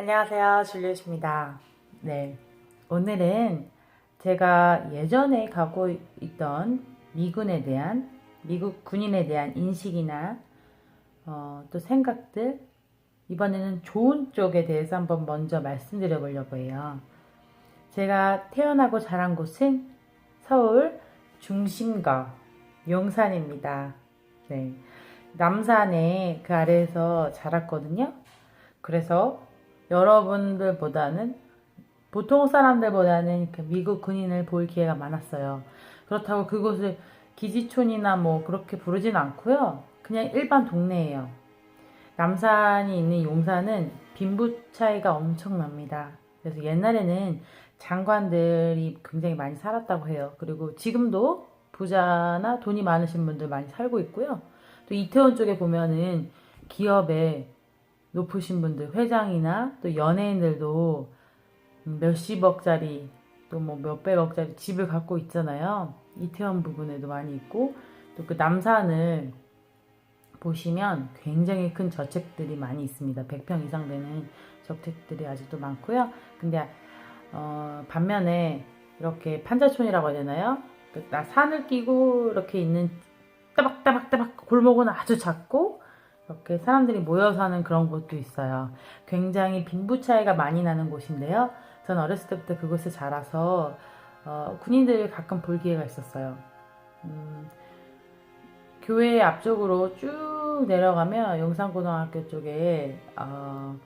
안녕하세요. 줄리엣입니다. 네. 오늘은 제가 예전에 가고 있던 미군에 대한, 미국 군인에 대한 인식이나, 어, 또 생각들, 이번에는 좋은 쪽에 대해서 한번 먼저 말씀드려 보려고 해요. 제가 태어나고 자란 곳은 서울 중심가 용산입니다. 네. 남산에 그 아래에서 자랐거든요. 그래서 여러분들보다는 보통 사람들보다는 미국 군인을 볼 기회가 많았어요. 그렇다고 그곳을 기지촌이나 뭐 그렇게 부르진 않고요. 그냥 일반 동네예요. 남산이 있는 용산은 빈부 차이가 엄청납니다. 그래서 옛날에는 장관들이 굉장히 많이 살았다고 해요. 그리고 지금도 부자나 돈이 많으신 분들 많이 살고 있고요. 또 이태원 쪽에 보면은 기업에 높으신 분들, 회장이나 또 연예인들도 몇십억짜리 또 뭐 몇백억짜리 집을 갖고 있잖아요. 이태원 부근에도 많이 있고 또 그 남산을 보시면 굉장히 큰 저택들이 많이 있습니다. 100평 이상 되는 저택들이 아직도 많고요. 근데 어, 반면에 이렇게 판자촌이라고 해야 되나요? 그 나- 산을 끼고 이렇게 있는 따박따박따박 골목은 아주 작고 이렇게 사람들이 모여 사는 그런 곳도 있어요. 굉장히 빈부 차이가 많이 나는 곳인데요. 전 어렸을 때부터 그곳에 자라서 어, 군인들을 가끔 볼 기회가 있었어요. 음, 교회 앞쪽으로 쭉 내려가면 용산고등학교 쪽에 어,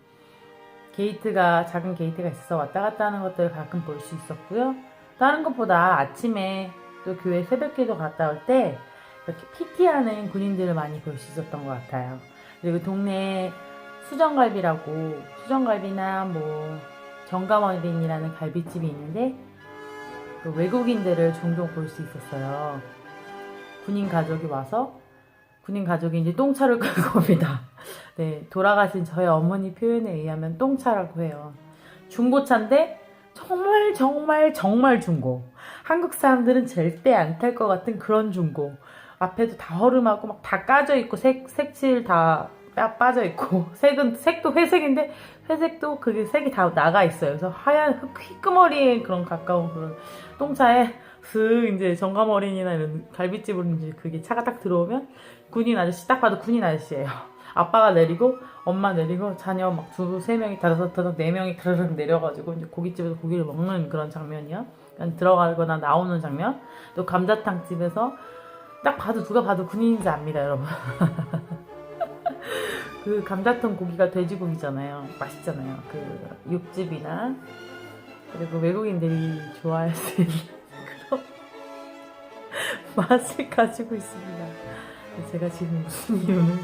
게이트가 작은 게이트가 있어서 왔다 갔다 하는 것들을 가끔 볼 수 있었고요. 다른 것보다 아침에 또 교회 새벽기도 갔다 올때 이렇게 PT하는 군인들을 많이 볼 수 있었던 것 같아요. 그리고 동네에 수정갈비라고 수정갈비나 뭐 정감어린이라는 갈비집이 있는데 그 외국인들을 종종 볼 수 있었어요. 군인 가족이 와서 군인 가족이 이제 똥차를 끌고 옵니다. 네, 돌아가신 저희 어머니 표현에 의하면 똥차라고 해요. 중고차인데 정말 정말 정말 중고. 한국 사람들은 절대 안 탈 것 같은 그런 중고. 앞에도 다 허름하고 막 다 까져 있고 색 색칠 다 빠- 빠져 있고 색은 색도 회색인데 회색도 그게 색이 다 나가 있어요. 그래서 하얀 흑- 휘끄머리에 그런 가까운 그런 똥차에 슥 이제 정감 어린이나 이런 갈비집으로 이제 그게 차가 딱 들어오면 군인 아저씨 딱 봐도 군인 아저씨예요. 아빠가 내리고 엄마 내리고 자녀 막 두 세 명이 다섯 다섯 네 명이 다르륵 내려가지고 이제 고깃집에서 고기를 먹는 그런 장면이야. 들어가거나 나오는 장면. 또 감자탕 집에서 딱 봐도 누가 봐도 군인인지 압니다, 여러분. 그 감자탕 고기가 돼지고기잖아요. 맛있잖아요. 그 육즙이나 그리고 외국인들이 좋아할 수 있는 그런 맛을 가지고 있습니다. 제가 지금 무슨 이유는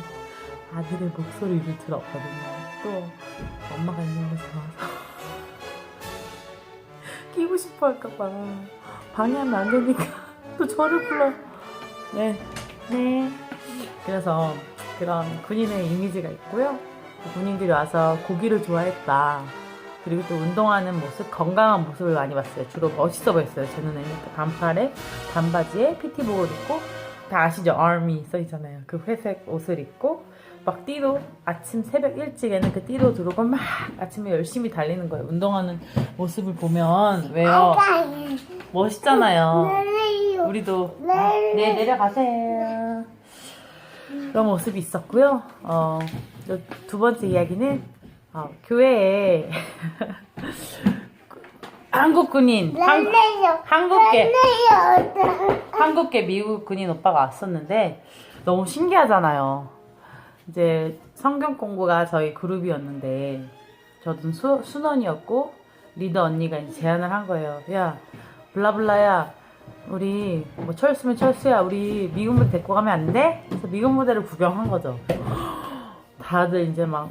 아들의 목소리를 들었거든요. 또 엄마가 있는 곳에 와서 끼고 싶어 할까봐 방해하면 안 되니까 또 저를 불러. 네, 네. 그래서 그런 군인의 이미지가 있고요. 그 군인들이 와서 고기를 좋아했다. 그리고 또 운동하는 모습, 건강한 모습을 많이 봤어요. 주로 멋있어 보였어요. 제 눈에는 그 반팔에, 반바지에 PT복을 입고, 다 아시죠? Army 써 있잖아요. 그 회색 옷을 입고, 막 뛰도, 아침 새벽 일찍에는 그 뛰도 들어오고, 막 아침에 열심히 달리는 거예요. 운동하는 모습을 보면, 왜요? 멋있잖아요. 우리도 네 내려가세요. 그런 모습이 있었고요. 어, 또두 번째 이야기는 어, 교회에 한국 군인 한, 한국계 한국계 미국 군인 오빠가 왔었는데 너무 신기하잖아요. 이제 성경 공부가 저희 그룹이었는데 저도 수, 순원이었고 리더 언니가 제안을 한 거예요. 야 블라블라야 우리 뭐 철수면 철수야 우리 미군 부대 데리고 가면 안 돼? 그래서 미군 부대를 구경한 거죠. 다들 이제 막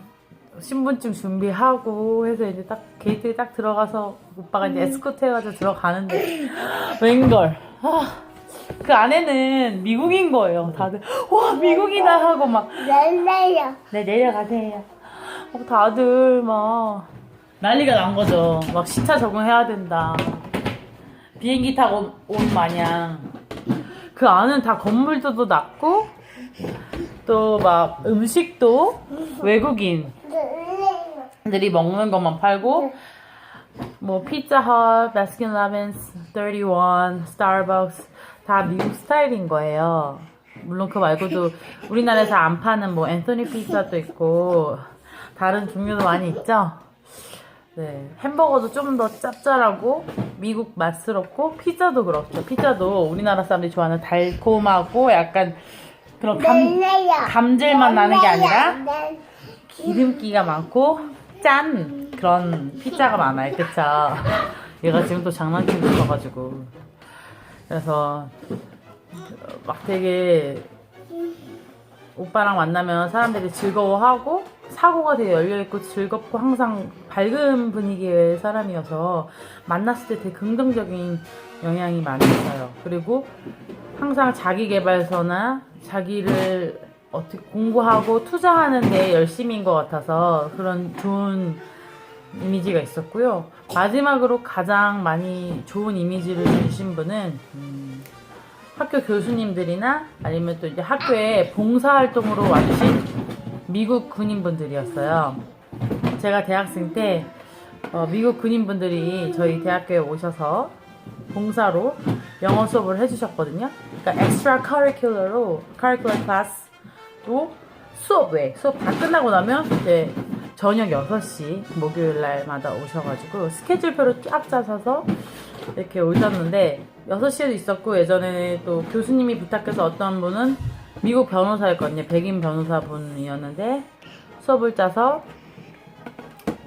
신분증 준비하고 해서 이제 딱 게이트에 딱 들어가서 오빠가 이제 에스코트 해가지고 들어가는데 웬걸 아, 그 안에는 미국인 거예요. 다들 와 미국이다 하고 막 네, 내려가세요. 어, 다들 막 난리가 난 거죠. 막 시차 적응해야 된다. 비행기 타고 온 마냥. 그 안은 다 건물들도 낮고, 또 막 음식도 외국인. 들이 먹는 것만 팔고 뭐 피자 헛, 바스킨 라빈스, 31, 스타벅스 다 미국 스타일인 거예요. 물론 그 말고도 우리나라에서 안 파는 뭐 앤토니 피자도 있고 다른 종류도 많이 있죠. 네, 햄버거도 좀 더 짭짤하고 미국 맛스럽고 피자도 그렇죠. 피자도 우리나라 사람들이 좋아하는 달콤하고 약간 그런 감, 감질만 나는 게 아니라 기름기가 많고 짠 그런 피자가 많아요. 그쵸? 얘가 지금 또 장난기 붙어가지고. 그래서 막 되게 오빠랑 만나면 사람들이 즐거워하고 사고가 되게 열려있고 즐겁고 항상 밝은 분위기의 사람이어서 만났을 때 되게 긍정적인 영향이 많이 있어요 그리고 항상 자기 개발서나 자기를 어떻게 공부하고 투자하는 데 열심인 것 같아서 그런 좋은 이미지가 있었고요. 마지막으로 가장 많이 좋은 이미지를 주신 분은 음, 학교 교수님들이나 아니면 또 이제 학교에 봉사활동으로 와주신 미국 군인분들이었어요. 제가 대학생 때 어, 미국 군인분들이 저희 대학교에 오셔서 봉사로 영어 수업을 해주셨거든요. 그러니까 extra curricular로 curricular class로 수업 외 수업 다 끝나고 나면 이제 저녁 6시 목요일 날마다 오셔가지고 스케줄표를 쫙 짜셔서 이렇게 오셨는데 6시에도 있었고 예전에 또 교수님이 부탁해서 어떤 분은 미국 변호사였거든요. 백인 변호사분이었는데 수업을 짜서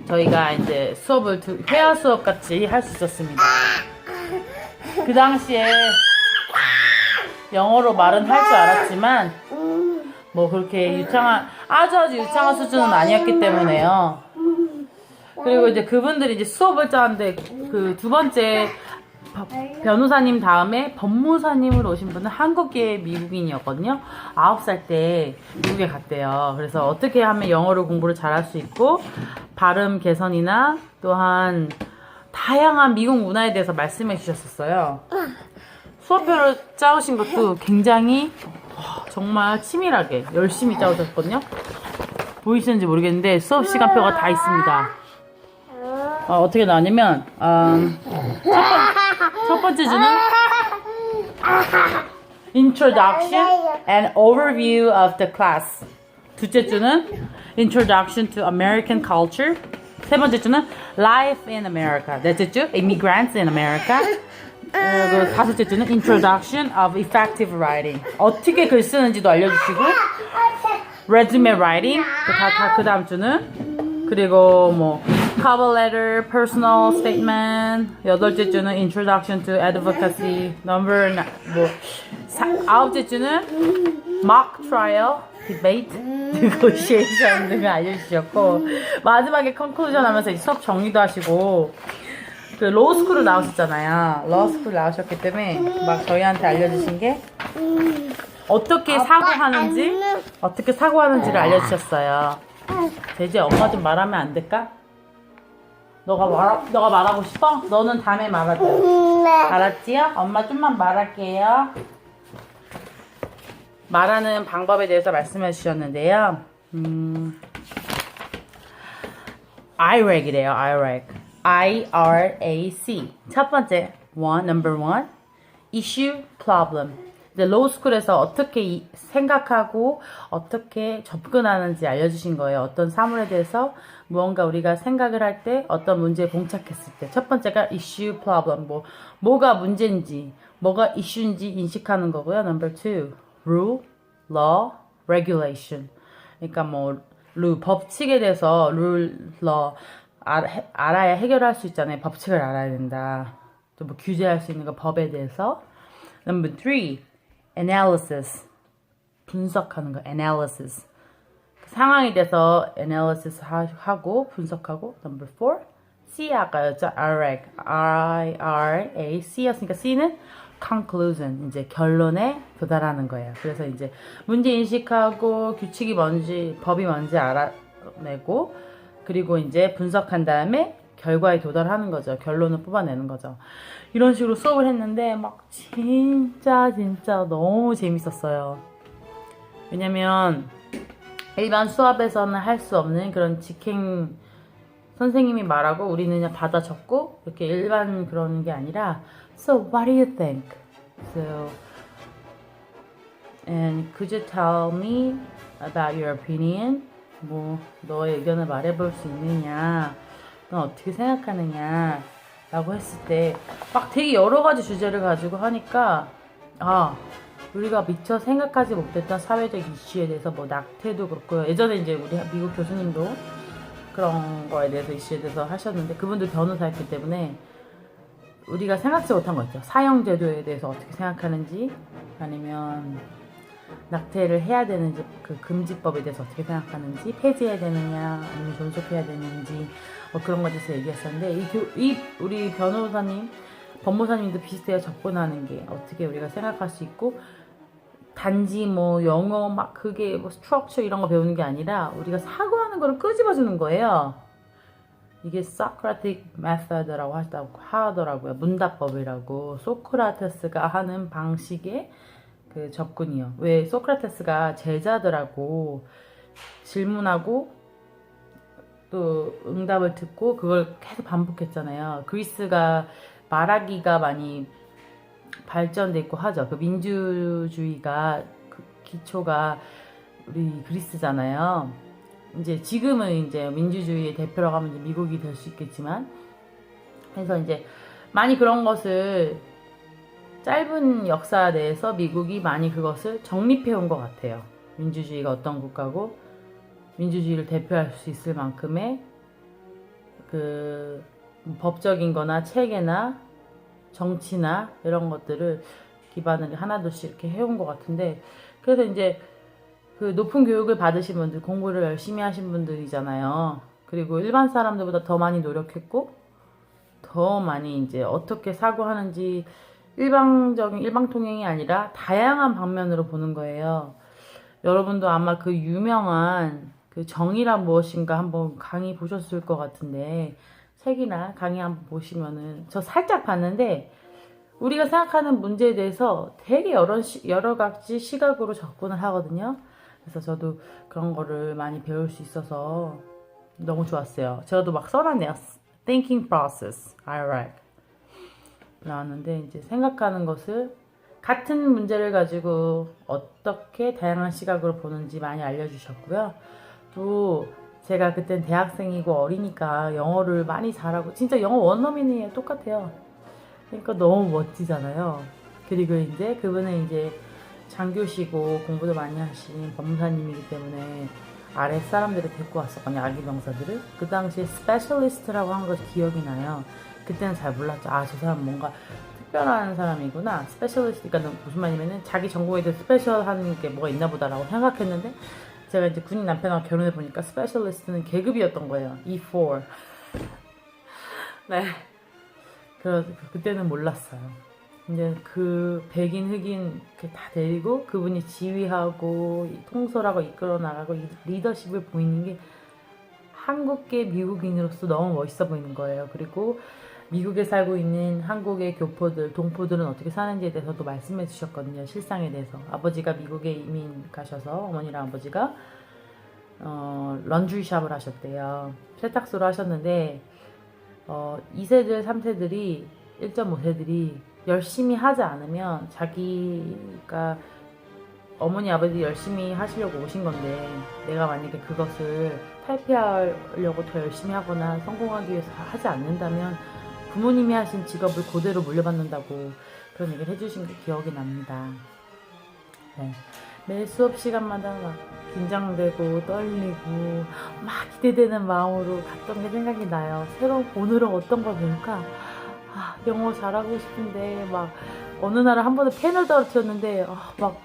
저희가 이제 수업을 두- 회화 수업 같이 할 수 있었습니다. 그 당시에 영어로 말은 할 줄 알았지만 뭐 그렇게 유창한 아주 아주 유창한 수준은 아니었기 때문에요. 그리고 이제 그분들이 이제 수업을 짜는데 그 두 번째 바- 변호사님 다음에 법무사님으로 오신 분은 한국계 미국인이었거든요. 아홉 살때 미국에 갔대요. 그래서 어떻게 하면 영어를 공부를 잘할 수 있고 발음 개선이나 또한 다양한 미국 문화에 대해서 말씀해 주셨었어요. 수업표를 짜오신 것도 굉장히 와, 정말 치밀하게 열심히 짜오셨거든요. 보이시는지 모르겠는데 수업 시간표가 다 있습니다. 어, 떻게 나왔냐면 음, 첫, 번, 첫 번째 주는 Introduction and Overview of the Class 둘째 주는 Introduction to American Culture 세 번째 주는 Life in America 넷째 주 Immigrants in America 그리고 다섯째 주는 Introduction of Effective Writing 어떻게 글 쓰는지도 알려주시고 resume writing 다그 다음 주는 그리고 뭐 cover letter, personal statement 여덟째 주는 introduction to advocacy number 나- 뭐 사, 아홉째 주는 mock trial, debate, negotiation 등을 알려주셨고 마지막에 conclusion 하면서 수업 정리도 하시고 그 로우 스쿨을 나오셨잖아요. 로우 스쿨 나오셨기 때문에 막 저희한테 알려주신 게 어떻게 사고하는지 어떻게 사고하는지를 알려주셨어요. 돼지 엄마 좀 말하면 안 될까? 너가 말 너가 말하고 싶어? 너는 다음에 말하자. 알았지요? 엄마 좀만 말할게요. 말하는 방법에 대해서 말씀해 주셨는데요. 음, IRAC이래요. IRAC. I-R-A-C. 첫 번째, one, number one, issue, problem. 로우스쿨에서 어떻게 이- 생각하고 어떻게 접근하는지 알려주신 거예요. 어떤 사물에 대해서 무언가 우리가 생각을 할 때 어떤 문제에 봉착했을 때. 첫 번째가 issue, problem. 뭐, 뭐가 문제인지, 뭐가 이슈인지 인식하는 거고요. number two, rule, law, regulation. 그러니까 뭐, 룰, 법칙에 대해서 룰, law, 알아야 해결할 수 있잖아요. 법칙을 알아야 된다. 또 뭐 규제할 수 있는 거 법에 대해서. Number three, analysis. 분석하는 거, analysis. 그 상황에 대해서 analysis 하, 하고 분석하고. Number four, C 아까였죠? RAC. R-I-R-A-C였으니까 C는 conclusion. 이제 결론에 도달하는 거예요. 그래서 이제 문제 인식하고 규칙이 뭔지, 법이 뭔지 알아내고 그리고 이제 분석한 다음에 결과에 도달하는 거죠. 결론을 뽑아내는 거죠. 이런 식으로 수업을 했는데 막 진짜 진짜 너무 재밌었어요. 왜냐면 일반 수업에서는 할 수 없는 그런 직행 선생님이 말하고 우리는 그냥 받아 적고 이렇게 일반 그런 게 아니라 So what do you think? So and could you tell me about your opinion? 뭐 너의 의견을 말해볼 수 있느냐? 넌 어떻게 생각하느냐? 라고 했을 때 막 되게 여러 가지 주제를 가지고 하니까 아 우리가 미처 생각하지 못했던 사회적 이슈에 대해서 뭐 낙태도 그렇고요. 예전에 이제 우리 미국 교수님도 그런 거에 대해서 이슈에 대해서 하셨는데 그분도 변호사였기 때문에 우리가 생각지 못한 거 있죠. 사형제도에 대해서 어떻게 생각하는지 아니면 낙태를 해야 되는지 그 금지법에 대해서 어떻게 생각하는지 폐지해야 되느냐 아니면 존속해야 되는지 뭐 그런 것에 대해서 얘기했었는데 이, 교, 이 우리 변호사님 법무사님도 비슷해요 접근하는 게 어떻게 우리가 생각할 수 있고 단지 뭐 영어 막 그게 뭐 스트럭처 이런 거 배우는 게 아니라 우리가 사고하는 거를 끄집어 주는 거예요. 이게 Socratic Method라고 하더라고요. 문답법이라고 소크라테스가 하는 방식의 그 접근이요. 왜 소크라테스가 제자들하고 질문하고 또 응답을 듣고 그걸 계속 반복했잖아요. 그리스가 말하기가 많이 발전돼 있고 하죠. 그 민주주의가 그 기초가 우리 그리스잖아요. 이제 지금은 이제 민주주의의 대표라고 하면 이제 미국이 될 수 있겠지만 그래서 이제 많이 그런 것을 짧은 역사 내에서 미국이 많이 그것을 정립해 온 것 같아요. 민주주의가 어떤 국가고 민주주의를 대표할 수 있을 만큼의 그 법적인 거나 체계나 정치나 이런 것들을 기반을 하나둘씩 이렇게 해온 것 같은데 그래서 이제 그 높은 교육을 받으신 분들 공부를 열심히 하신 분들이잖아요. 그리고 일반 사람들보다 더 많이 노력했고 더 많이 이제 어떻게 사고하는지 일방적인 일방통행이 아니라 다양한 방면으로 보는 거예요. 여러분도 아마 그 유명한 그 정의란 무엇인가 한번 강의 보셨을 것 같은데 책이나 강의 한번 보시면은 저 살짝 봤는데 우리가 생각하는 문제에 대해서 되게 여러 시, 여러 가지 시각으로 접근을 하거든요. 그래서 저도 그런 거를 많이 배울 수 있어서 너무 좋았어요. 저도 막 써놨네요. Thinking process, I like. 나왔는데 이제 생각하는 것을 같은 문제를 가지고 어떻게 다양한 시각으로 보는지 많이 알려주셨고요. 또 제가 그땐 대학생이고 어리니까 영어를 많이 잘하고 진짜 영어 원어민이에요. 똑같아요. 그러니까 너무 멋지잖아요. 그리고 이제 그분은 이제 장교시고 공부도 많이 하신 법무사님이기 때문에 아랫 사람들을 데리고 왔었거든요. 아기 병사들을. 그 당시에 스페셜리스트라고 한 것이 기억이 나요. 그때는 잘 몰랐죠. 아, 저 사람 뭔가 특별한 사람이구나. 스페셜리스트, 그러니까 무슨 말이냐면은 자기 전공에 대해 스페셜한 게 뭐가 있나 보다라고 생각했는데 제가 이제 군인 남편하고 결혼해 보니까 스페셜리스트는 계급이었던 거예요. E4. 네. 그래서 그때는 몰랐어요. 이제 그 백인 흑인 다 데리고 그분이 지휘하고 통솔하고 이끌어 나가고 이 리더십을 보이는 게 한국계 미국인으로서 너무 멋있어 보이는 거예요. 그리고 미국에 살고 있는 한국의 교포들, 동포들은 어떻게 사는지에 대해서도 말씀해 주셨거든요. 실상에 대해서. 아버지가 미국에 이민 가셔서 어머니랑 아버지가 어, 런드리샵을 하셨대요. 세탁소를 하셨는데 어, 2세들, 3세들이 1.5세들이 열심히 하지 않으면 자기가 어머니 아버지 열심히 하시려고 오신 건데 내가 만약에 그것을 탈피하려고 더 열심히 하거나 성공하기 위해서 하지 않는다면 부모님이 하신 직업을 그대로 물려받는다고 그런 얘기를 해주신 게 기억이 납니다. 네. 매 수업 시간마다 막 긴장되고 떨리고 막 기대되는 마음으로 갔던 게 생각이 나요. 새로 오늘은 어떤 걸 배울까? 아, 영어 잘하고 싶은데 막 어느 날은 한 번에 펜을 떨어뜨렸는데 아, 막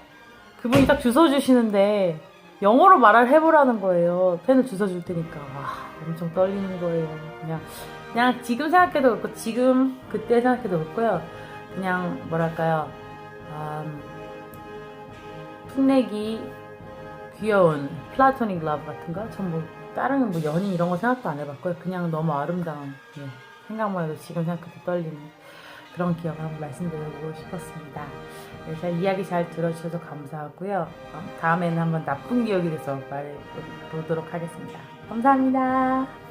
그분이 딱 주워 주시는데 영어로 말을 해보라는 거예요. 펜을 주워 줄 테니까 와 엄청 떨리는 거예요. 그냥 그냥 지금 생각해도 그렇고 지금 그때 생각해도 그렇고요. 그냥 뭐랄까요. 음, 풋내기 귀여운 플라토닉 러브 같은 거? 전 뭐 다른 뭐 연인 이런 거 생각도 안 해봤고요. 그냥 너무 아름다운 예, 생각만 해도 지금 생각해도 떨리는 그런 기억을 한번 말씀드리고 싶었습니다. 네, 잘 이야기 잘 들어주셔서 감사하고요. 어, 다음에는 한번 나쁜 기억에 대해서 말해 보도록 하겠습니다. 감사합니다.